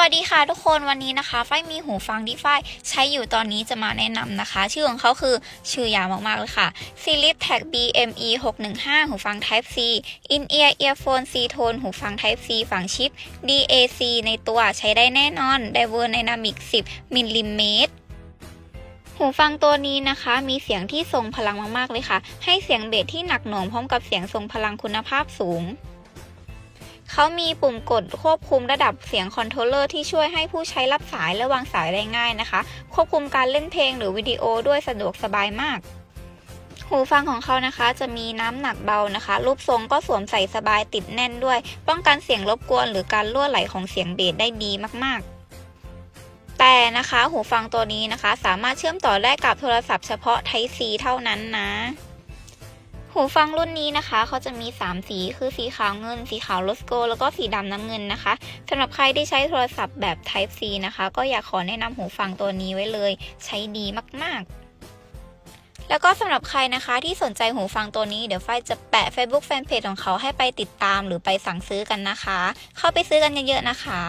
วัสดีค่ะทุกคนวันนี้นะคะฝ้ายมีหูฟังที่ฝ้ายใช้อยู่ตอนนี้จะมาแนะนำนะคะ ชื่อของเขาคือชื่อยาวมากๆเลยค่ะ s i l i p Tag BME 615 หูฟัง Type C In Ear Earphone C Tone หูฟัง Type C ฝังชิป DAC ในตัวใช้ได้แน่นอน Dynamic 10มิลลิเมตรหูฟังตัวนี้นะคะ มีเสียงที่ทรงพลังมากๆเลยค่ะ ให้เสียงเบสที่หนักหน่วงพร้อมกับเสียงทรงพลังคุณภาพสูง เขามีปุ่มกดควบคุมระดับเสียงคอนโทรลเลอร์ที่ช่วยให้ผู้ใช้รับสายและวางสายได้ง่ายนะคะ ควบคุมการเล่นเพลงหรือวิดีโอด้วยสะดวกสบายมาก หูฟังของเขานะคะจะมีน้ำหนักเบานะคะ รูปทรงก็สวมใส่สบายติดแน่นด้วย ป้องกันเสียงรบกวนหรือการรั่วไหลของเสียงเบสได้ดีมากๆแต่นะคะหูฟังตัวนี้นะคะ สามารถเชื่อมต่อได้กับโทรศัพท์เฉพาะ Type C เท่านั้นนะ หูฟังรุ่นนี้นะคะเขาจะมี 3 สีคือสีขาวเงิน สีขาวโลสโก แล้วก็สีดำน้ำเงินนะคะสำหรับใครที่ใช้โทรศัพท์แบบ Type C นะคะ ก็อยากขอแนะนำหูฟังตัวนี้ไว้เลย ใช้ดีมากๆแล้วก็สำหรับใครนะคะที่สนใจหูฟังตัวนี้เดี๋ยวฝ้ายจะแปะ Facebook Fanpage ของเขาให้ไปติดตามหรือไปสั่งซื้อกันนะคะ เข้าไปซื้อกันเยอะๆนะคะ